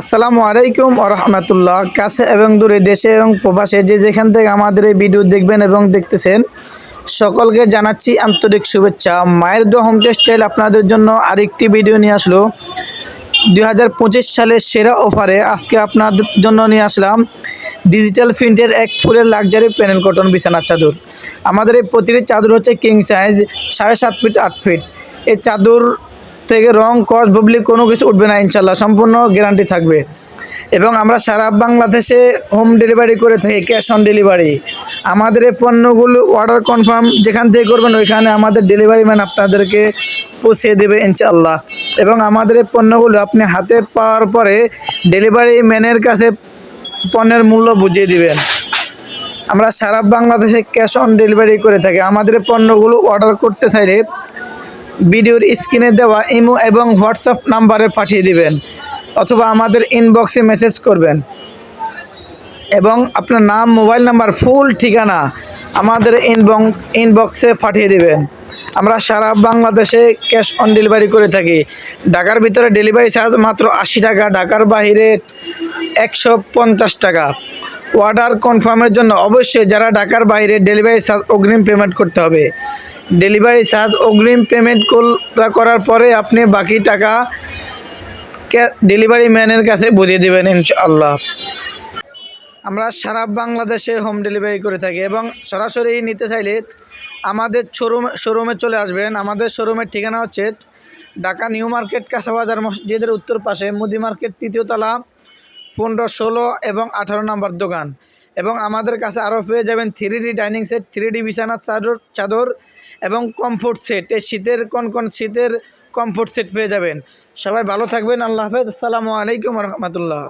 আসসালামু আলাইকুম রহমতুল্লাহ। কাছে এবং দূরে দেশে এবং প্রবাসে যে যেখান থেকে আমাদের এই ভিডিও দেখবেন এবং দেখতেছেন, সকলকে জানাচ্ছি আন্তরিক শুভেচ্ছা। মায়ের দো হোম টেক্সটাইল আপনাদের জন্য আরেকটি ভিডিও নিয়ে আসলো। দুই হাজার পঁচিশ সালের সেরা অফারে আজকে আপনাদের জন্য নিয়ে আসলাম ডিজিটাল প্রিন্টের এক ফুলের লাক্সারি প্যানেল কটন বিছানার চাদর। আমাদের এই প্রতিটি চাদর হচ্ছে কিং সাইজ সাড়ে সাত ফিট, আট ফিট। এই চাদর থেকে রং, কস বুবলি কোনো কিছু উঠবে না ইনশাল্লাহ সম্পূর্ণ গ্যারান্টি থাকবে। এবং আমরা সারা বাংলাদেশে হোম ডেলিভারি করে থাকি ক্যাশ অন ডেলিভারি আমাদের এই পণ্যগুলো অর্ডার কনফার্ম যেখান থেকে করবেন, ওইখানে আমাদের ডেলিভারি ম্যান আপনাদেরকে পৌঁছে দেবে ইনশাল্লাহ এবং আমাদের এই পণ্যগুলো আপনি হাতে পাওয়ার পরে ডেলিভারি ম্যানের কাছে পণ্যের মূল্য বুঝিয়ে দিবেন। আমরা সারা বাংলাদেশে ক্যাশ অন ডেলিভারি করে থাকি। আমাদের পণ্যগুলো অর্ডার করতে চাইলে ভিডিওর স্ক্রিনে দেওয়া ইমো এবং হোয়াটসঅ্যাপ নাম্বারে পাঠিয়ে দিবেন অথবা আমাদের ইনবক্সে মেসেজ করবেন। এবং আপনার নাম মোবাইল নাম্বার ফুল ঠিকানা আমাদের ইনবং ইনবক্সে পাঠিয়ে দিবেন। আমরা সারা বাংলাদেশে ক্যাশ অন ডেলিভারি করে থাকি। ঢাকার ভিতরে ডেলিভারি চার্জ মাত্র আশি টাকা, ঢাকার বাইরে একশো পঞ্চাশ টাকা। অর্ডার কনফার্মের জন্য অবশ্যই যারা ঢাকার বাইরে ডেলিভারি চার্জ অগ্রিম পেমেন্ট করতে হবে। ডেলিভারি চার্জ অগ্রিম পেমেন্ট করার পরে আপনি বাকি টাকা ডেলিভারি ম্যানের কাছে বুঝিয়ে দেবেন ইনশাআল্লাহ। আমরা সারা বাংলাদেশে হোম ডেলিভারি করে থাকি এবং সরাসরি নিতে চাইলে আমাদের শোরুম, শোরুমে চলে আসবেন। আমাদের শোরুমের ঠিকানা হচ্ছে ঢাকা নিউ মার্কেট কাঁচাবাজার মসজিদের উত্তর পাশে মুদি মার্কেট, তৃতীয় তলা পনেরো, ষোলো এবং আঠারো নম্বর দোকান। এবং আমাদের কাছে আরও পেয়ে যাবেন three D dining set three D বিছানার চাদর চাদর এবং কমফোর্ট সেট এই শীতের, কোন কোন শীতের কমফোর্ট সেট পেয়ে যাবেন। সবাই ভালো থাকবেন, আল্লাহ হাফেজ। আসসালামু আলাইকুম রহমতুল্লাহ।